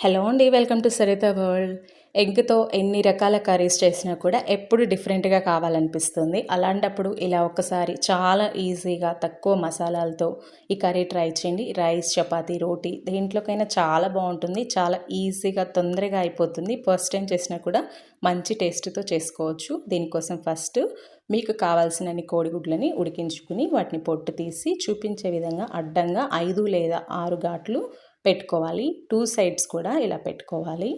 Hello అండి welcome to Saritha world. ఎగ్తో ఎన్ని రకాల కర్రీస్ చేసినా కూడా ఎప్పుడు డిఫరెంట్గా కావాలనిపిస్తుంది. అలాంటప్పుడు ఇలా ఒకసారి చాలా ఈజీగా తక్కువ మసాలాలతో ఈ కర్రీ ట్రై చేయండి. రైస్ చపాతి రోటీ దేంట్లోకైనా చాలా బాగుంటుంది. చాలా ఈజీగా తొందరగా అయిపోతుంది. ఫస్ట్ టైం చేసినా కూడా మంచి టేస్ట్తో చేసుకోవచ్చు. దీనికోసం ఫస్ట్ మీకు కావాల్సినన్ని కోడిగుడ్లని ఉడికించుకుని వాటిని పొట్టు తీసి చూపించే విధంగా అడ్డంగా ఐదు లేదా ఆరు ఘాట్లు పెట్టుకోవాలి. టూ సైడ్స్ కూడా ఇలా పెట్టుకోవాలి.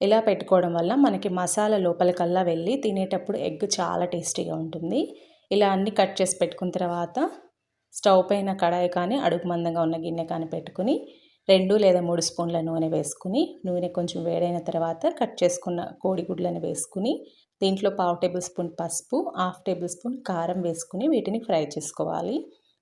ఇలా పెట్టుకోవడం వల్ల మనకి మసాలా లోపలికల్లా వెళ్ళి తినేటప్పుడు ఎగ్ చాలా టేస్టీగా ఉంటుంది. ఇలా అన్నీ కట్ చేసి పెట్టుకున్న తర్వాత స్టవ్ పైన కడాయి కానీ అడుగు మందంగా ఉన్న గిన్నె కానీ పెట్టుకుని రెండు లేదా మూడు స్పూన్ల నూనె వేసుకుని నూనె కొంచెం వేడైన తర్వాత కట్ చేసుకున్న కోడిగుడ్లను వేసుకుని దీంట్లో పావు టేబుల్ స్పూన్ పసుపు హాఫ్ టేబుల్ స్పూన్ కారం వేసుకుని వీటిని ఫ్రై చేసుకోవాలి.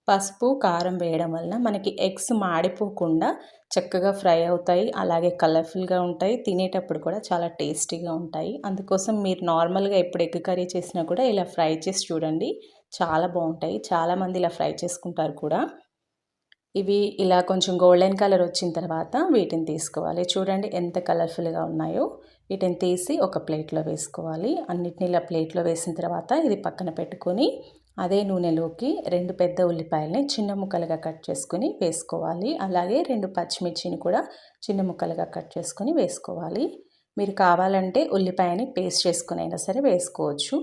పసుపు కారం వేయడం వలన మనకి ఎగ్స్ మాడిపోకుండా చక్కగా ఫ్రై అవుతాయి. అలాగే కలర్ఫుల్గా ఉంటాయి. తినేటప్పుడు కూడా చాలా టేస్టీగా ఉంటాయి. అందుకోసం మీరు నార్మల్గా ఎప్పుడు ఎగ్ కర్రీ చేసినా కూడా ఇలా ఫ్రై చేసి చూడండి. చాలా బాగుంటాయి. చాలామంది ఇలా ఫ్రై చేసుకుంటారు కూడా. ఇవి ఇలా కొంచెం గోల్డెన్ కలర్ వచ్చిన తర్వాత వీటిని తీసుకోవాలి. చూడండి ఎంత కలర్ఫుల్గా ఉన్నాయో. వీటిని తీసి ఒక ప్లేట్లో వేసుకోవాలి. అన్నిటిని ఇలా ప్లేట్లో వేసిన తర్వాత ఇది పక్కన పెట్టుకొని అదే నూనెలోకి రెండు పెద్ద ఉల్లిపాయలని చిన్న ముక్కలుగా కట్ చేసుకుని వేసుకోవాలి. అలాగే రెండు పచ్చిమిర్చిని కూడా చిన్న ముక్కలుగా కట్ చేసుకొని వేసుకోవాలి. మీరు కావాలంటే ఉల్లిపాయని పేస్ట్ చేసుకునైనా సరే వేసుకోవచ్చు.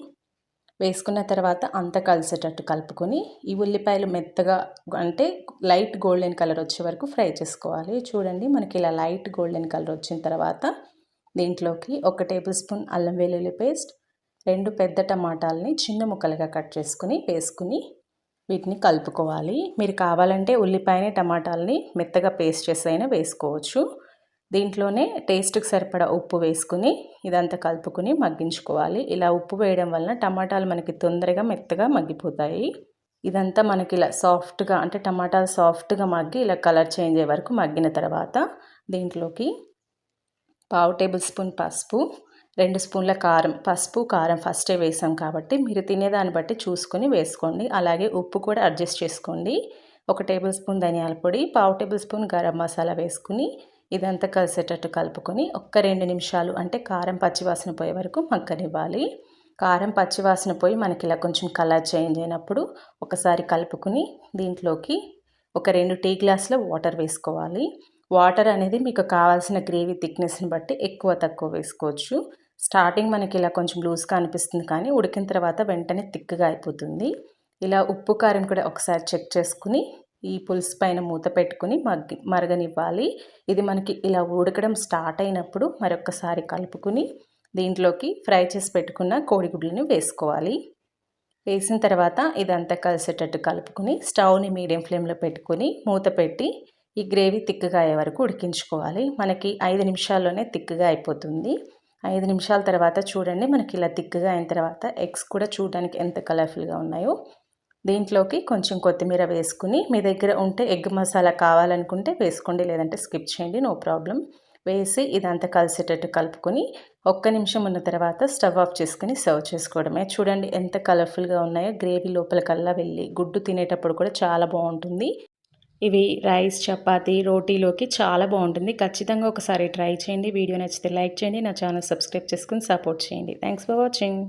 వేసుకున్న తర్వాత అంత కలిసేటట్టు కలుపుకొని ఈ ఉల్లిపాయలు మెత్తగా అంటే లైట్ గోల్డెన్ కలర్ వచ్చే వరకు ఫ్రై చేసుకోవాలి. చూడండి మనకి ఇలా లైట్ గోల్డెన్ కలర్ వచ్చిన తర్వాత దీంట్లోకి ఒక టేబుల్ స్పూన్ అల్లం వెల్లుల్లి పేస్ట్ రెండు పెద్ద టమాటాలని చిన్న ముక్కలుగా కట్ చేసుకుని వేసుకుని వీటిని కలుపుకోవాలి. మీరు కావాలంటే ఉల్లిపాయని టమాటాలని మెత్తగా పేస్ట్ చేసి అయినా వేసుకోవచ్చు. దీంట్లోనే టేస్ట్కి సరిపడా ఉప్పు వేసుకుని ఇదంతా కలుపుకుని మగ్గించుకోవాలి. ఇలా ఉప్పు వేయడం వలన టమాటాలు మనకి తొందరగా మెత్తగా మగ్గిపోతాయి. ఇదంతా మనకి ఇలా సాఫ్ట్గా అంటే టమాటాలు సాఫ్ట్గా మగ్గి ఇలా కలర్ చేంజ్ అయ్యే వరకు మగ్గిన తర్వాత దీంట్లోకి పావు టేబుల్ స్పూన్ పసుపు రెండు స్పూన్ల కారం పసుపు కారం ఫస్టే వేసాం కాబట్టి మీరు తినేదాన్ని బట్టి చూసుకొని వేసుకోండి. అలాగే ఉప్పు కూడా అడ్జస్ట్ చేసుకోండి. ఒక టేబుల్ స్పూన్ ధనియాల పొడి పావు టేబుల్ స్పూన్ గరం మసాలా వేసుకుని ఇదంతా కలిసేటట్టు కలుపుకొని ఒక్క రెండు నిమిషాలు అంటే కారం పచ్చివాసన పోయే వరకు మగ్గనివ్వాలి. కారం పచ్చివాసన పోయి మనకి ఇలా కొంచెం కలర్ చేంజ్ అయినప్పుడు ఒకసారి కలుపుకుని దీంట్లోకి ఒక రెండు టీ గ్లాసుల వాటర్ వేసుకోవాలి. వాటర్ అనేది మీకు కావాల్సిన గ్రేవీ థిక్నెస్ని బట్టి ఎక్కువ తక్కువ వేసుకోవచ్చు. స్టార్టింగ్ మనకి ఇలా కొంచెం లూజ్గా అనిపిస్తుంది కానీ ఉడికిన తర్వాత వెంటనే థిక్గా అయిపోతుంది. ఇలా ఉప్పు కారం కూడా ఒకసారి చెక్ చేసుకుని ఈ పులుసు పైన మూత పెట్టుకుని మగ్గి మరగనివ్వాలి. ఇది మనకి ఇలా ఉడకడం స్టార్ట్ అయినప్పుడు మరొకసారి కలుపుకుని దీంట్లోకి ఫ్రై చేసి పెట్టుకున్న కోడిగుడ్లను వేసుకోవాలి. వేసిన తర్వాత ఇదంతా కలిసేటట్టు కలుపుకుని స్టవ్ని మీడియం ఫ్లేమ్లో పెట్టుకుని మూత పెట్టి ఈ గ్రేవీ తిక్కగా అయ్యే వరకు ఉడికించుకోవాలి. మనకి ఐదు నిమిషాల్లోనే తిక్కగా అయిపోతుంది. ఐదు నిమిషాల తర్వాత చూడండి. మనకి ఇలా తిక్కుగా అయిన తర్వాత ఎగ్స్ కూడా చూడడానికి ఎంత కలర్ఫుల్గా ఉన్నాయో. దీంట్లోకి కొంచెం కొత్తిమీర వేసుకుని మీ దగ్గర ఉంటే ఎగ్ మసాలా కావాలనుకుంటే వేసుకోండి. లేదంటే స్కిప్ చేయండి. నో ప్రాబ్లం వేసి ఇదంతా కలిసేటట్టు కలుపుకొని ఒక్క నిమిషం ఉన్న తర్వాత స్టవ్ ఆఫ్ చేసుకుని సర్వ్ చేసుకోవడమే. చూడండి ఎంత కలర్ఫుల్గా ఉన్నాయో. గ్రేవీ లోపలికల్లా వెళ్ళి గుడ్డు తినేటప్పుడు కూడా చాలా బాగుంటుంది. ఇవి రైస్ చపాతీ రోటీలోకి చాలా బాగుంటుంది. ఖచ్చితంగా ఒకసారి ట్రై చేయండి. వీడియో నచ్చితే లైక్ చేయండి. నా ఛానల్ సబ్స్క్రైబ్ చేసుకుని సపోర్ట్ చేయండి. Thanks for watching